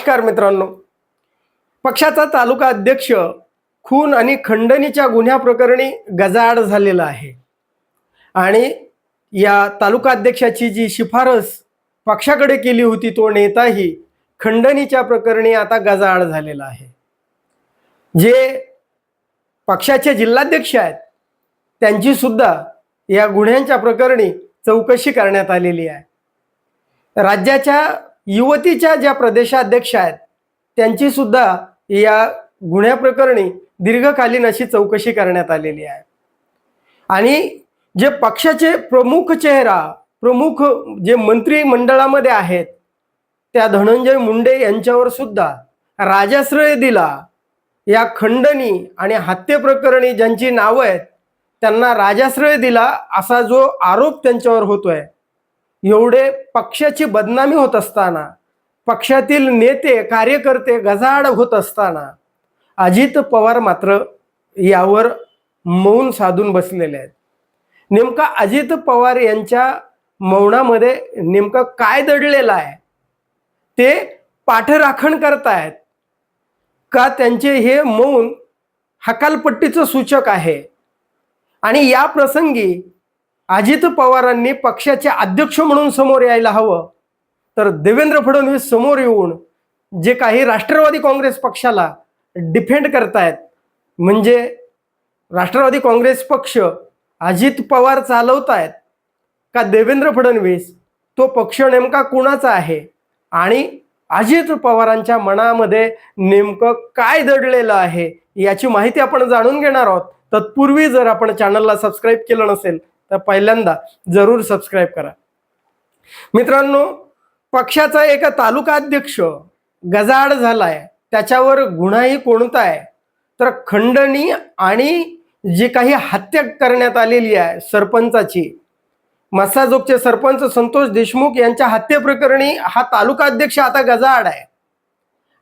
नमस्कार मित्रांनो. पक्षाचा तालुका अध्यक्ष खून आणि खंडणीच्या गुन्ह्याप्रकरणी गजाआड झालेला आहे. आणि या तालुका अध्यक्षाची जी शिफारस पक्षाकडे केली होती तो नेताही खंडणीच्या प्रकरणी आता गजाआड झालेला आहे. जे पक्षाचे जिल्हाध्यक्ष आहेत त्यांची सुद्धा या गुन्ह्यांच्या प्रकरणी चौकशी करण्यात आलेली आहे. राज्याच्या युवतीच्या ज्या प्रदेशाध्यक्ष आहेत त्यांची सुद्धा या गुन्ह्याप्रकरणी दीर्घकालीन अशी चौकशी करण्यात आलेली आहे. आणि जे पक्षाचे प्रमुख चेहरा प्रमुख जे मंत्रिमंडळामध्ये आहेत त्या धनंजय मुंडे यांच्यावर सुद्धा राजाश्रय दिला. या खंडणी आणि हत्येप्रकरणी ज्यांची नावं आहेत त्यांना राजाश्रय दिला असा जो आरोप त्यांच्यावर होतोय एवढे पक्षाची बदनामी होत असताना पक्षातील नेते कार्यकर्ते गजाआड होत असताना अजित पवार मात्र यावर मौन साधून बसलेले आहेत. नेमका अजित पवार यांच्या मौनामध्ये नेमकं काय दडलेलं आहे? ते पाठराखण करतायत. का त्यांचे हे मौन हकालपट्टीचं सूचक आहे? आणि या प्रसंगी अजित पवारांनी पक्षाचे अध्यक्ष म्हणून समोर यायला हवं. तर देवेंद्र फडणवीस समोर येऊन जे काही राष्ट्रवादी काँग्रेस पक्षाला डिफेंड करतायत म्हणजे राष्ट्रवादी काँग्रेस पक्ष अजित पवार चालवतायत का देवेंद्र फडणवीस तो पक्ष नेमका कुणाचा आहे? आणि अजित पवारांच्या मनामध्ये नेमकं काय दडलेलं आहे? याची माहिती आपण जाणून घेणार आहोत. तत्पूर्वी जर आपण चॅनलला सबस्क्राईब केलं नसेल तर पहिल्यांदा जरूर सबस्क्राईब करा. मित्रांनो पक्षाचा एक तालुका अध्यक्ष गजाआड झालाय त्याच्यावर गुन्हाही कोणता आहे? तर खंडणी आणि जी काही हत्या करण्यात आलेली आहे सरपंचाची मसाजोगचे सरपंच संतोष देशमुख यांच्या हत्येप्रकरणी हा तालुका अध्यक्ष आता गजाआड आहे.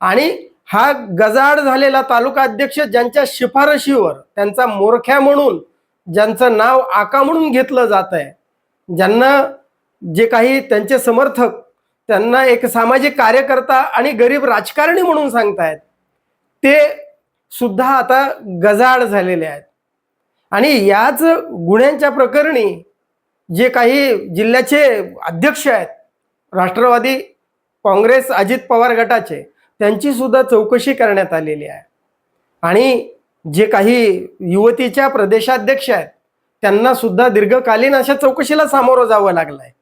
आणि हा गजाआड झालेला तालुका अध्यक्ष ज्यांच्या शिफारशीवर त्यांचा मोरख्या म्हणून ज्यांचं नाव आका म्हणून घेतलं जात आहे ज्यांना जे काही त्यांचे समर्थक त्यांना एक सामाजिक कार्यकर्ता आणि गरीब राजकारणी म्हणून सांगतायत ते सुद्धा आता गजाड झालेले आहेत. आणि याच गुन्ह्यांच्या प्रकरणी जे काही जिल्ह्याचे अध्यक्ष आहेत राष्ट्रवादी काँग्रेस अजित पवार गटाचे त्यांची सुद्धा चौकशी करण्यात आलेली आहे. आणि जे काही युवतीच्या प्रदेशाध्यक्ष आहेत त्यांना सुद्धा दीर्घकालीन अशा चौकशीला सामोरं जावं लागलं आहे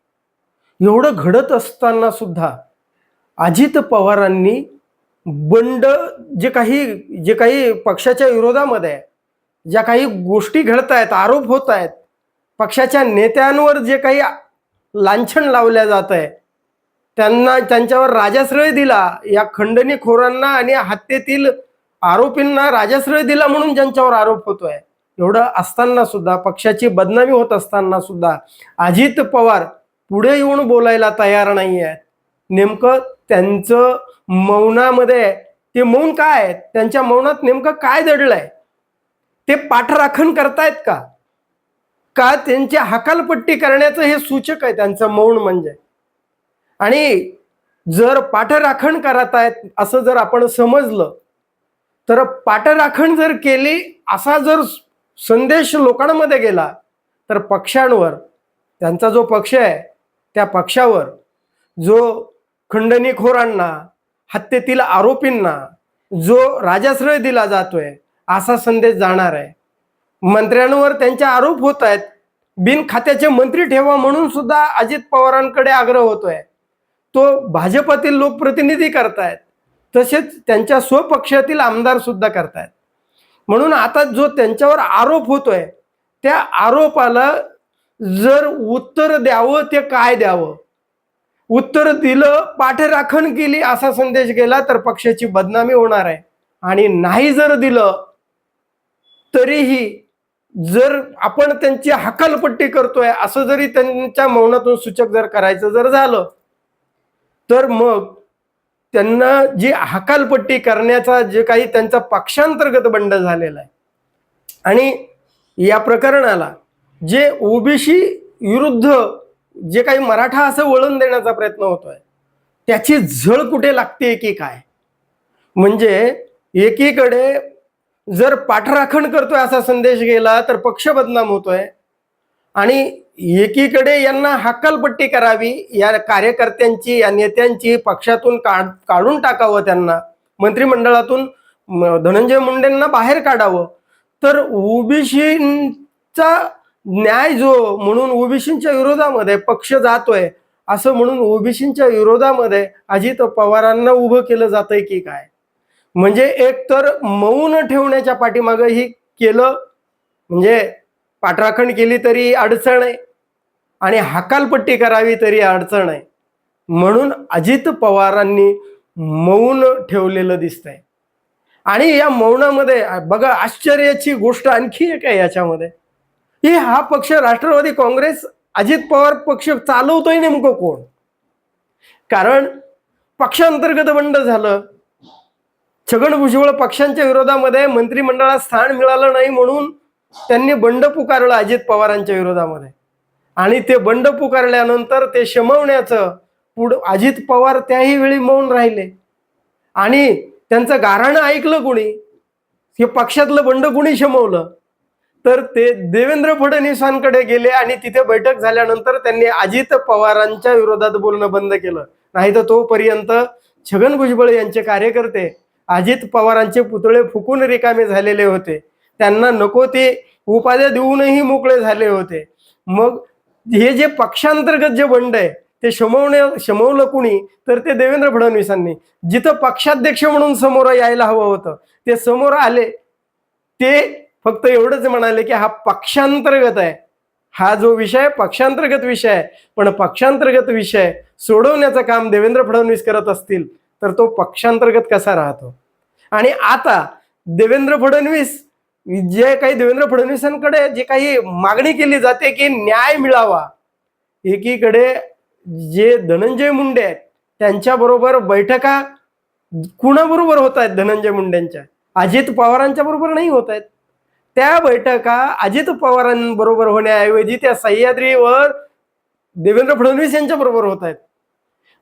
एवढं घडत असताना सुद्धा अजित पवारांनी बंड जे काही जे काही पक्षाच्या विरोधामध्ये आहे, ज्या काही गोष्टी घडत आहेत आरोप होत आहेत पक्षाच्या नेत्यांवर जे काही लांछन लावल्या जात आहे त्यांना त्यांच्यावर राजाश्रय दिला या खंडणीखोरांना आणि हत्येतील आरोपींना राजाश्रय दिला म्हणून ज्यांच्यावर आरोप होतोय. एवढं असताना सुद्धा पक्षाची बदनामी होत असताना सुद्धा अजित पवार पुढे येऊन बोलायला तयार नाही आहेत नेमकं त्यांचं मौनामध्ये ते मौन काय आहे? त्यांच्या मौनात नेमकं काय दडलंय? ते पाठराखण करतायत का? का त्यांची हकालपट्टी करण्याचं हे सूचक आहे त्यांचं मौन म्हणजे? आणि जर पाठराखण करत आहेत असं जर आपण समजलं तर पाठराखण जर केली असा जर संदेश लोकांमध्ये गेला तर पक्षांवर त्यांचा जो पक्ष आहे त्या पक्षावर जो खंडणीखोरांना हत्येतील आरोपींना जो राजाश्रय दिला जातोय असा संदेश जाणार आहे. मंत्र्यांवर त्यांचे आरोप होत आहेत. बिन खात्याचे मंत्री ठेवा म्हणून सुद्धा अजित पवारांकडे आग्रह होतोय. तो भाजपातील लोकप्रतिनिधी करतायत. तसेच त्यांच्या स्वपक्षातील आमदार सुद्धा करतायत. म्हणून आता जो त्यांच्यावर आरोप होतोय त्या आरोपाला जर उत्तर द्यावं ते काय द्यावं? उत्तर दिलं पाठराखण केली असा संदेश गेला तर पक्षाची बदनामी होणार आहे. आणि नाही जर दिलं तरीही जर आपण त्यांची हकालपट्टी करतोय असं जरी त्यांच्या मौनातून सूचक जर करायचं जर झालं तर मग त्यांना जी हकालपट्टी करण्याचा जे काही त्यांचा पक्षांतर्गत बंड झालेला आहे. आणि या प्रकरणाला जे ओबीसी विरुद्ध जे काही मराठा असं वळण देण्याचा प्रयत्न होतोय त्याची झळ कुठे लागते की काय? म्हणजे एकीकडे जर पाठराखण करतोय असा संदेश गेला तर पक्ष बदनाम होतोय आणि एकीकडे यांना हक्कलपट्टी करावी या कार्यकर्त्यांची या नेत्यांची पक्षातून काढ काढून टाकावं त्यांना मंत्रिमंडळातून धनंजय मुंडेंना बाहेर काढावं. तर ओबीसीचा न्याय जो म्हणून ओबीसीच्या विरोधामध्ये पक्ष जातोय असं म्हणून ओबीसीच्या विरोधामध्ये अजित पवारांना उभं केलं जातंय की काय? म्हणजे एक तर मौन ठेवण्याच्या पाठीमागं ही केलं म्हणजे पाठराखण केली तरी अडचण आहे. आणि हकालपट्टी करावी तरी अडचण आहे. म्हणून अजित पवारांनी मौन ठेवलेलं दिसतंय. आणि या मौनामध्ये बघा आश्चर्याची गोष्ट आणखी एक आहे याच्यामध्ये. की हा पक्ष राष्ट्रवादी काँग्रेस अजित पवार पक्ष चालवतोय नेमकं कोण? कारण पक्षांतर्गत बंड झालं. छगन भुजबळ पक्षांच्या विरोधामध्ये मंत्रिमंडळात स्थान मिळालं नाही म्हणून त्यांनी बंड पुकारलं अजित पवारांच्या विरोधामध्ये. आणि ते बंड पुकारल्यानंतर ते शमवण्याचं पुढं अजित पवार त्याही वेळी मौन राहिले. आणि त्यांचं गाराणं ऐकलं कुणी? हे पक्षातलं बंड कुणी शमवलं? तर ते देवेंद्र फडणवीसांकडे गेले आणि तिथे बैठक झाल्यानंतर त्यांनी अजित पवारांच्या विरोधात बोलणं बंद केलं. नाही तर तोपर्यंत छगन भुजबळ यांचे कार्यकर्ते अजित पवारांचे पुतळे फुकून रिकामे झालेले होते. त्यांना नको ते उपाध्या देऊनही मोकळे झाले होते. मग हे जे पक्षांतर्गत जे बंड आहे ते शमवणे शमवलं कुणी? तर ते देवेंद्र फडणवीसांनी. जिथं पक्षाध्यक्ष म्हणून समोर यायला हवं होतं ते समोर आले. ते फक्त एवढंच म्हणाले की हा पक्षांतर्गत आहे. हा जो विषय पक्षांतर्गत विषय आहे. पण पक्षांतर्गत विषय सोडवण्याचं काम देवेंद्र फडणवीस करत असतील तर तो पक्षांतर्गत कसा राहतो? आणि आता देवेंद्र फडणवीस जे काही देवेंद्र फडणवीसांकडे जे काही मागणी केली जाते की न्याय मिळावा एकीकडे जे धनंजय मुंडे आहेत त्यांच्याबरोबर बैठका कुणाबरोबर होत आहेत धनंजय मुंडेंच्या? अजित पवारांच्या बरोबर नाही होत आहेत. त्या बैठका अजित पवारांबरोबर होण्याऐवजी त्या सह्याद्रीवर देवेंद्र फडणवीस यांच्या बरोबर होत आहेत.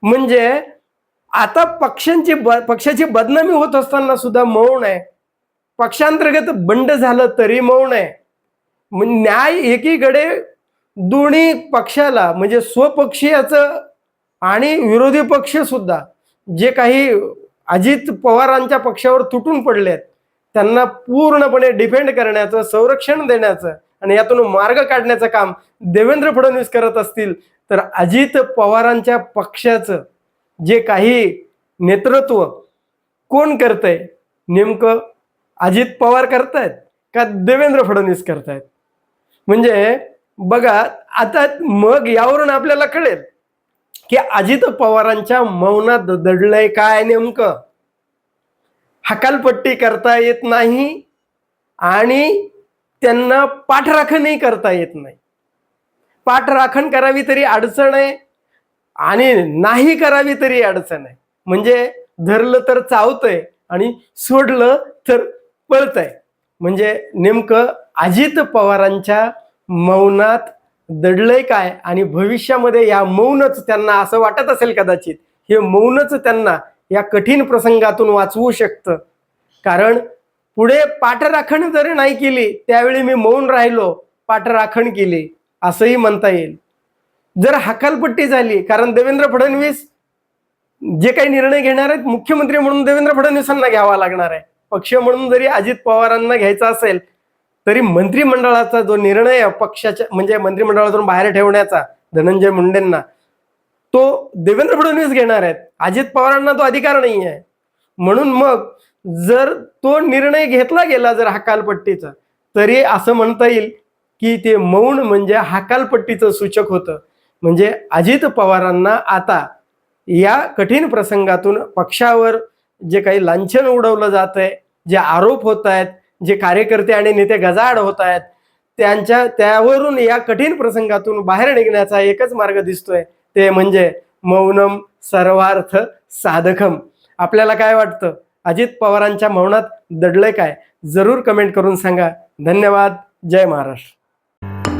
म्हणजे आता पक्षांची ब पक्षाची बदनामी होत असताना सुद्धा मौन आहे. पक्षांतर्गत बंड झालं तरी मौन आहे. मग न्याय एकीकडे दोन्ही पक्षाला म्हणजे स्वपक्षीयाचं आणि विरोधी पक्ष सुद्धा जे काही अजित पवारांच्या पक्षावर तुटून पडलेत त्यांना पूर्णपणे डिफेंड करण्याचं संरक्षण देण्याचं आणि यातून मार्ग काढण्याचं काम देवेंद्र फडणवीस करत असतील तर अजित पवारांच्या पक्षाचं जे काही नेतृत्व कोण करतंय नेमकं अजित पवार करतायत का देवेंद्र फडणवीस करतायत? म्हणजे बघा आता मग यावरून आपल्याला कळेल की अजित पवारांच्या मौनात दडलंय काय नेमकं? हकालपट्टी करता येत नाही आणि त्यांना पाठराखणही करता येत नाही. पाठराखण करावी तरी अडचण आहे आणि नाही करावी तरी अडचण आहे. म्हणजे धरलं तर चावतंय आणि सोडलं तर पळतंय. म्हणजे नेमकं अजित पवारांच्या मौनात दडलंय काय आणि भविष्यामध्ये या मौनच त्यांना असं वाटत असेल कदाचित हे मौनच त्यांना या कठीण प्रसंगातून वाचवू शकतं. कारण पुढे पाठराखण जरी नाही केली त्यावेळी मी मौन राहिलो पाठराखण केली असंही म्हणता येईल. जर हकालपट्टी झाली कारण देवेंद्र फडणवीस जे काही निर्णय घेणार आहेत मुख्यमंत्री म्हणून देवेंद्र फडणवीसांना घ्यावा लागणार आहे. पक्ष म्हणून जरी अजित पवारांना घ्यायचा असेल तरी मंत्रिमंडळाचा जो निर्णय आहे पक्षाच्या म्हणजे मंत्रिमंडळातून बाहेर ठेवण्याचा धनंजय मुंडेंना तो देवेंद्र फडणवीस घेणार आहेत. अजित पवारांना तो अधिकार नाही आहे म्हणून मग जर तो निर्णय घेतला गेला जर हकालपट्टीचा तरी असं म्हणता येईल की ते मौन म्हणजे हकालपट्टीचं सूचक होतं. म्हणजे अजित पवारांना आता या कठीण प्रसंगातून पक्षावर जे काही लांछन उडवलं जात आहे जे आरोप होत आहेत जे कार्यकर्ते आणि नेते गजाआड होत आहेत त्यांच्या त्यावरून या कठीण प्रसंगातून बाहेर निघण्याचा एकच मार्ग दिसतोय. ते म्हणजे मौनम सर्वार्थ साधकम आपल्याला काय वाटतं? अजित पवारांच्या मौनात दडलंय काय? जरूर कमेंट करून सांगा. धन्यवाद. जय महाराष्ट्र.